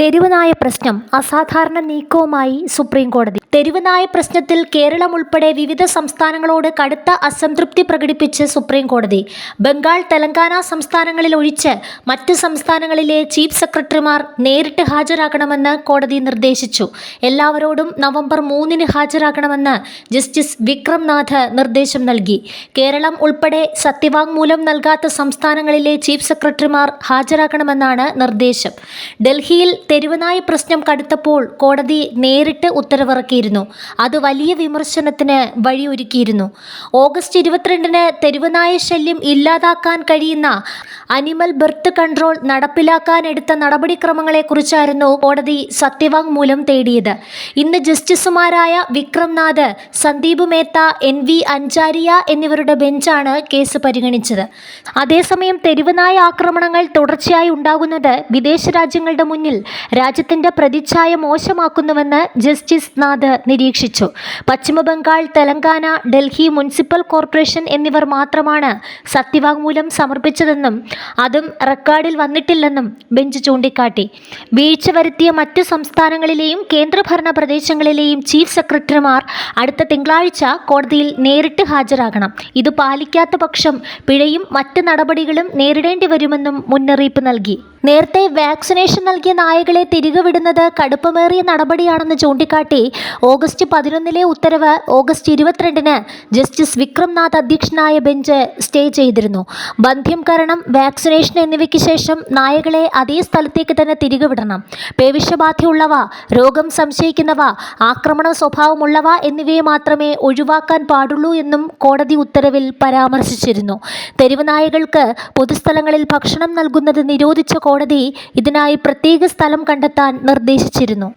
തെരുവുനായ പ്രശ്നം അസാധാരണ നീക്കവുമായി സുപ്രീം കോടതി. തെരുവുനായ പ്രശ്നത്തിൽ കേരളം ഉൾപ്പെടെ വിവിധ സംസ്ഥാനങ്ങളോട് കടുത്ത അസംതൃപ്തി പ്രകടിപ്പിച്ച് സുപ്രീം കോടതി. ബംഗാൾ തെലങ്കാന സംസ്ഥാനങ്ങളിൽ ഒഴിച്ച് മറ്റ് സംസ്ഥാനങ്ങളിലെ ചീഫ് സെക്രട്ടറിമാർ നേരിട്ട് ഹാജരാകണമെന്ന് കോടതി നിർദ്ദേശിച്ചു. എല്ലാവരോടും നവംബർ മൂന്നിന് ഹാജരാകണമെന്ന് ജസ്റ്റിസ് വിക്രം നാഥ് നിർദ്ദേശം നൽകി. കേരളം ഉൾപ്പെടെ സത്യവാങ്മൂലം നൽകാത്ത സംസ്ഥാനങ്ങളിലെ ചീഫ് സെക്രട്ടറിമാർ ഹാജരാക്കണമെന്നാണ് നിർദ്ദേശം. ഡൽഹിയിൽ തെരുവുനായ പ്രശ്നം കടുത്തപ്പോൾ കോടതി നേരിട്ട് ഉത്തരവിറക്കിയിരുന്നു. അത് വലിയ വിമർശനത്തിന് വഴിയൊരുക്കിയിരുന്നു. ഓഗസ്റ്റ് ഇരുപത്തിരണ്ടിന് തെരുവുനായ ശല്യം ഇല്ലാതാക്കാൻ കഴിയുന്ന അനിമൽ ബർത്ത് കൺട്രോൾ നടപ്പിലാക്കാനെടുത്ത നടപടിക്രമങ്ങളെക്കുറിച്ചായിരുന്നു കോടതി സത്യവാങ്മൂലം തേടിയത്. ഇന്ന് ജസ്റ്റിസുമാരായ വിക്രം നാഥ് സന്ദീപ് മേത്ത എൻ വി അഞ്ചാരിയ എന്നിവരുടെ ബെഞ്ചാണ് കേസ് പരിഗണിച്ചത്. അതേസമയം തെരുവുനായ ആക്രമണങ്ങൾ തുടർച്ചയായി ഉണ്ടാകുന്നത് വിദേശ രാജ്യങ്ങളുടെ മുന്നിൽ രാജ്യത്തിന്റെ പ്രതിച്ഛായ മോശമാക്കുന്നുവെന്ന് ജസ്റ്റിസ് നാഥ് നിരീക്ഷിച്ചു. പശ്ചിമബംഗാൾ തെലങ്കാന ഡൽഹി മുനിസിപ്പൽ കോർപ്പറേഷൻ എന്നിവർ മാത്രമാണ് സത്യവാങ്മൂലം സമർപ്പിച്ചതെന്നും അതും റെക്കോർഡിൽ വന്നിട്ടില്ലെന്നും ബെഞ്ച് ചൂണ്ടിക്കാട്ടി. വീഴ്ച വരുത്തിയ മറ്റ് സംസ്ഥാനങ്ങളിലെയും കേന്ദ്രഭരണ പ്രദേശങ്ങളിലെയും ചീഫ് സെക്രട്ടറിമാർ അടുത്ത തിങ്കളാഴ്ച കോടതിയിൽ നേരിട്ട് ഹാജരാകണം. ഇത് പാലിക്കാത്ത പക്ഷം പിഴയും മറ്റ് നടപടികളും നേരിടേണ്ടി വരുമെന്നും മുന്നറിയിപ്പ് നൽകി. നേരത്തെ വാക്സിനേഷൻ നൽകിയ നായകളെ തിരികെ വിടുന്നത് കടുപ്പമേറിയ നടപടിയാണെന്ന് ചൂണ്ടിക്കാട്ടി ഓഗസ്റ്റ് പതിനൊന്നിലെ ഉത്തരവ് ഓഗസ്റ്റ് ഇരുപത്തിരണ്ടിന് ജസ്റ്റിസ് വിക്രംനാഥ് അധ്യക്ഷനായ ബെഞ്ച് സ്റ്റേ ചെയ്തിരുന്നു. ബന്ധ്യം കരണം വാക്സിനേഷൻ എന്നിവയ്ക്ക് ശേഷം നായകളെ അതേ സ്ഥലത്തേക്ക് തന്നെ തിരികെ വിടണം. പേവിഷബാധയുള്ളവ രോഗം സംശയിക്കുന്നവ ആക്രമണ സ്വഭാവമുള്ളവ എന്നിവയെ മാത്രമേ ഒഴിവാക്കാൻ പാടുള്ളൂ എന്നും കോടതി ഉത്തരവിൽ പരാമർശിച്ചിരുന്നു. തെരുവ് നായകൾക്ക് പൊതുസ്ഥലങ്ങളിൽ ഭക്ഷണം നൽകുന്നത് നിരോധിച്ച കോടതി ഇതിനായി പ്രത്യേക സ്ഥലം കണ്ടെത്താൻ നിർദ്ദേശിച്ചിരുന്നു